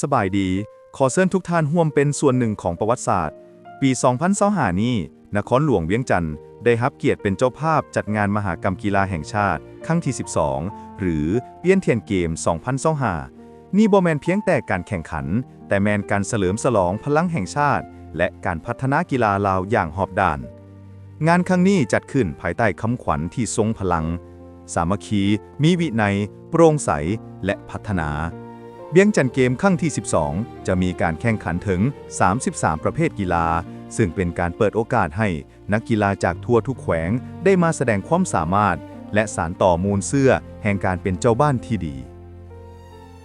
สบายดี ขอเชิญทุกท่านร่วมเป็นส่วนหนึ่งของประวัติศาสตร์ ปี 2025นี้ นครหลวงเวียงจันทร์ได้รับเกียรติเป็นเจ้าภาพจัดงานมหากรรมกีฬาแห่งชาติครั้งที่ 12 หรือเวียนเทียนเกม 2025นี่บ่แมนเพียงแต่การแข่งขัน แต่แมนการเสริมสลองพลังแห่งชาติ และการพัฒนากีฬาลาวอย่างหอบด่าน งานครั้งนี้จัดขึ้นภายใต้คำขวัญที่ทรงพลัง สามัคคี มีวินัย โปร่งใส และพัฒนา เบียงจันเกมครั้งที่ 12 จะมีการแข่งขันถึง 33 ประเภทกีฬา ซึ่งเป็นการเปิดโอกาสให้นักกีฬาจากทั่วทุกแขวงได้มาแสดงความสามารถ และสารต่อมูลเสื้อแห่งการเป็นเจ้าบ้านที่ดี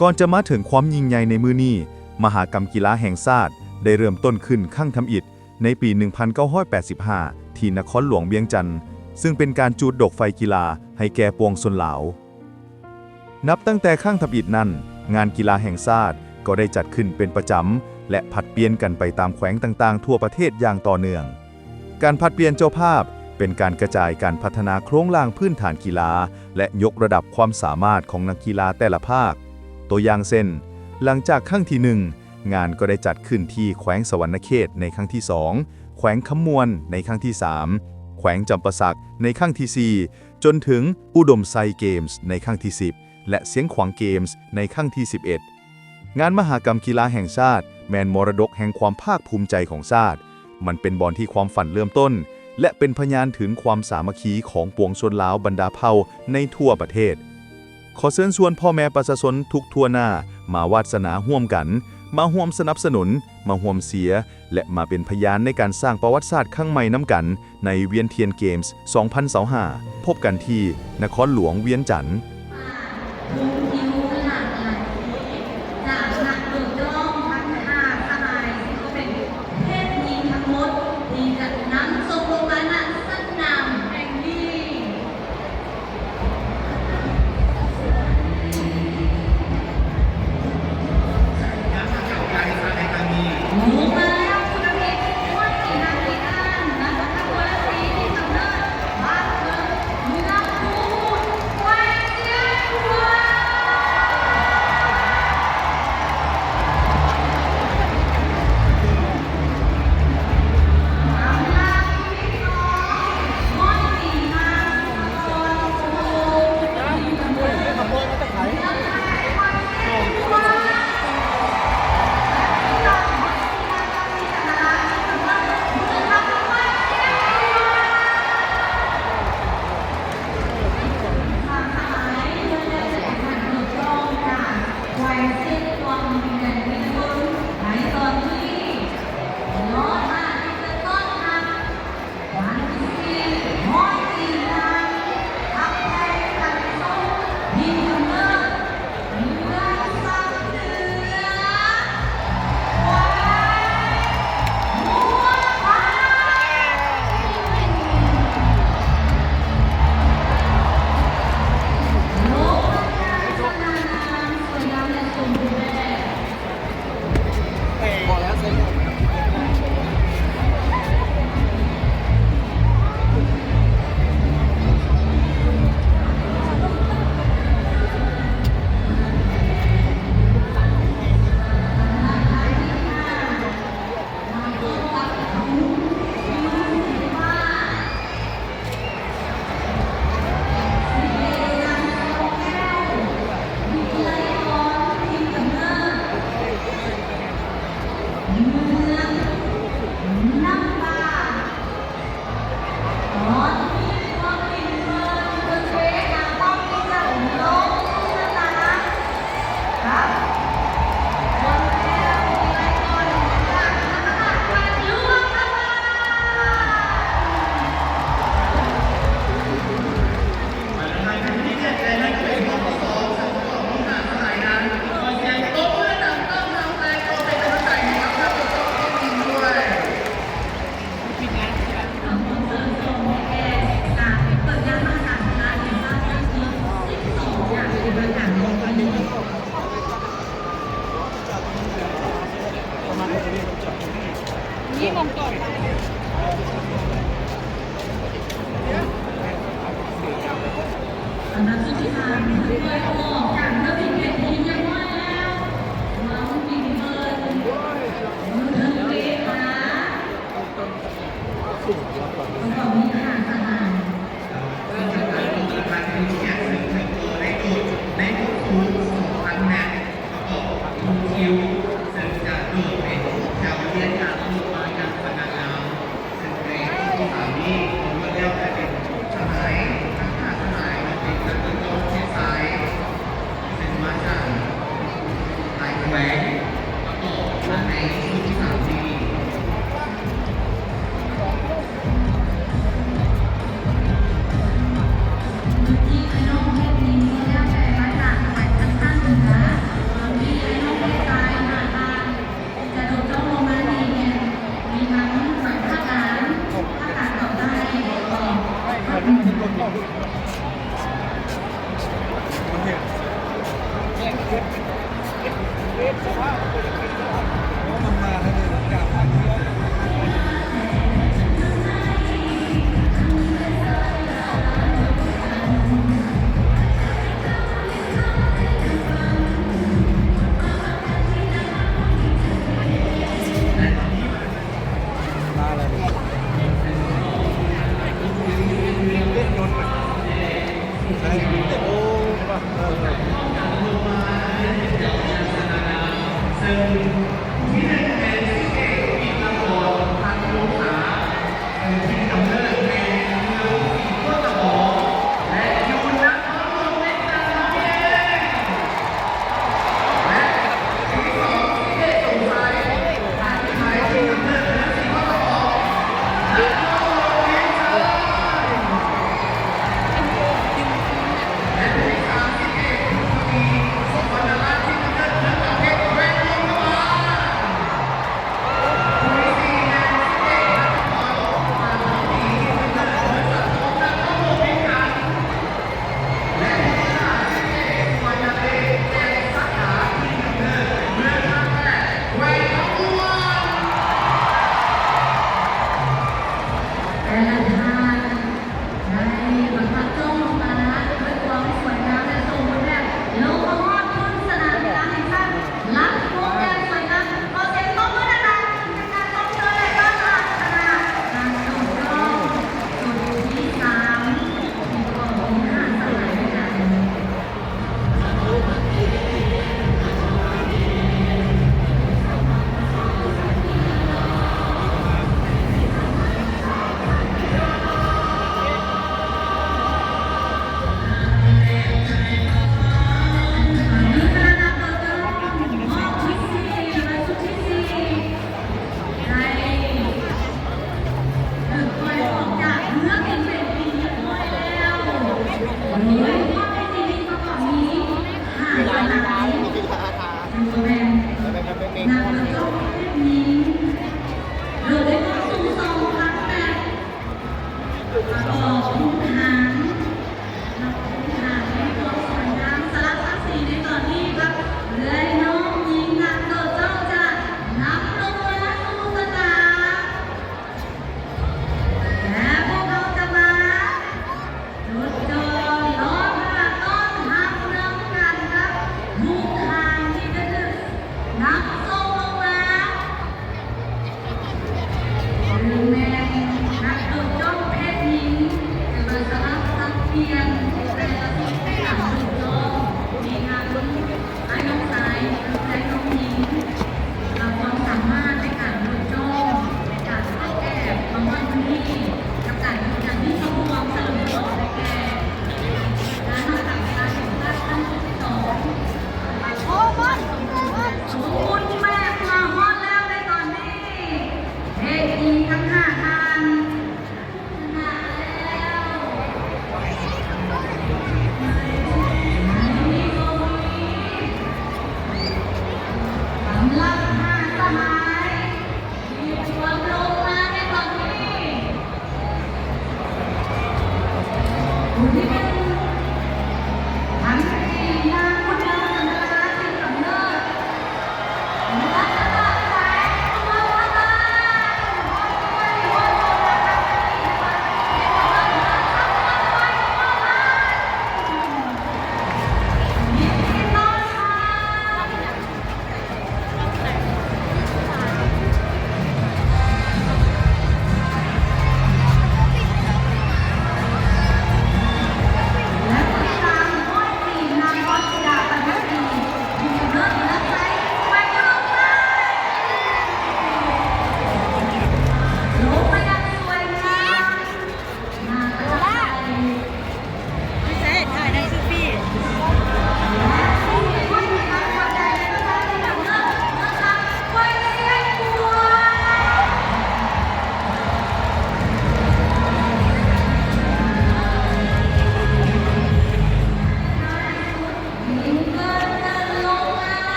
ก่อนจะมาถึงความยิ่งใหญ่ในมือนี้มหากรรมกีฬาแห่งชาติได้เริ่มต้นขึ้นข้างทำอิฐในปี 1985 ที่นครหลวงเวียงจันทร์ซึ่งเป็นการจูดดอกไฟกีฬาให้แก่ปวงชนเหลา นับตั้งแต่ข้างทำอิฐนั้น งานกีฬาแห่งชาติก็ได้จัดขึ้นเป็นประจำ และผัดเปลี่ยนกันไปตามแขวงต่างๆ ทั่วประเทศอย่างต่อเนื่อง การผัดเปลี่ยนเจ้าภาพเป็นการกระจายการพัฒนาโครงล่างพื้นฐานกีฬา และยกระดับความสามารถของนักกีฬาแต่ละภาค ตัวอย่างเช่น หลังจากครั้งที่หนึ่งงานก็ได้จัดขึ้นที่แขวงสวรรณเขตในครั้งที่ 2 แขวงคำมวนในครั้งที่ 3 แขวงจำปาสักในครั้งที่ 4 จนถึงอุดมไซเกมส์ในครั้งที่ 10 และเสียงขวางเกมส์ในครั้งที่ 11 งานมหากรรมกีฬาแห่งชาติ แมนมรดกแห่งความภาคภูมิใจของชาติ มันเป็นบอลที่ความฝันเริ่มต้น และเป็นพยานถึงความสามัคคีของปวงชนลาวบรรดาเผ่าในทั่วประเทศ ขอเชิญชวนพ่อแม่ประชาชนทุกทั่วหน้า มาวาสนาห่วมกัน มาห่วมสนับสนุน มาห่วมเสีย และมาเป็นพยานในการสร้างประวัติศาสตร์ข้างใหม่น้ำกัน ในเวียนเทียนเกมส์ 2025พบกันที่นครหลวงเวียงจันทร์ วง